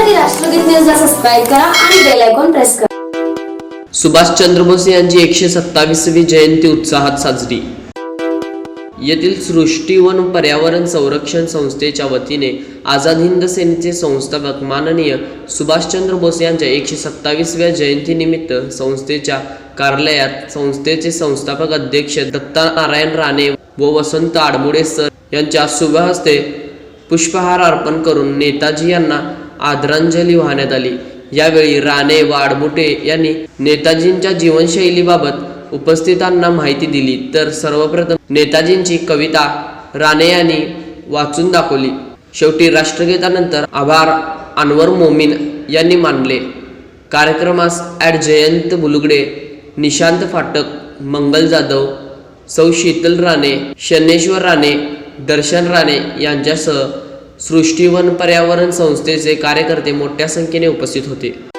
अपडेटसाठी राष्ट्रगीत न्यूजला सबस्क्राईब करा आणि बेल आयकॉन प्रेस करा. सुभाषचंद्र बोस यांची एकशे सत्तावीसवी जयंती उत्साहात साजरी. येथील सृष्टीवन पर्यावरण संरक्षण संस्थेच्या वतीने आझाद हिंद सेनेचे संस्थापक माननीय सुभाषचंद्र बोस यांच्या एकशे सत्तावीसव्या जयंतीनिमित्त संस्थेच्या कार्यालयात संस्थेचे संस्थापक अध्यक्ष दत्ता नारायण राणे व वसंत आडमुडे सर यांच्या शुभ हस्ते पुष्पहार अर्पण करून नेताजी यांना आदरांजली वाहण्यात आली. यावेळी राणे वाडबुटे यांनी नेताजींच्या जीवनशैलीबाबत उपस्थितांना माहिती दिली. तर सर्वप्रथम नेताजींची कविता राणे यांनी वाचून दाखवली. शेवटी राष्ट्रगीतानंतर आभार अनवर मोमीन यांनी मानले. कार्यक्रमास ॲड जयंत बुलुगडे निशांत फाटक मंगल जाधव सौ शीतल राणे शनेश्वर राणे दर्शन राणे यांच्यासह सृष्टीवन पर्यावरण संस्थेचे कार्यकर्ते मोठ्या संख्येने उपस्थित होते.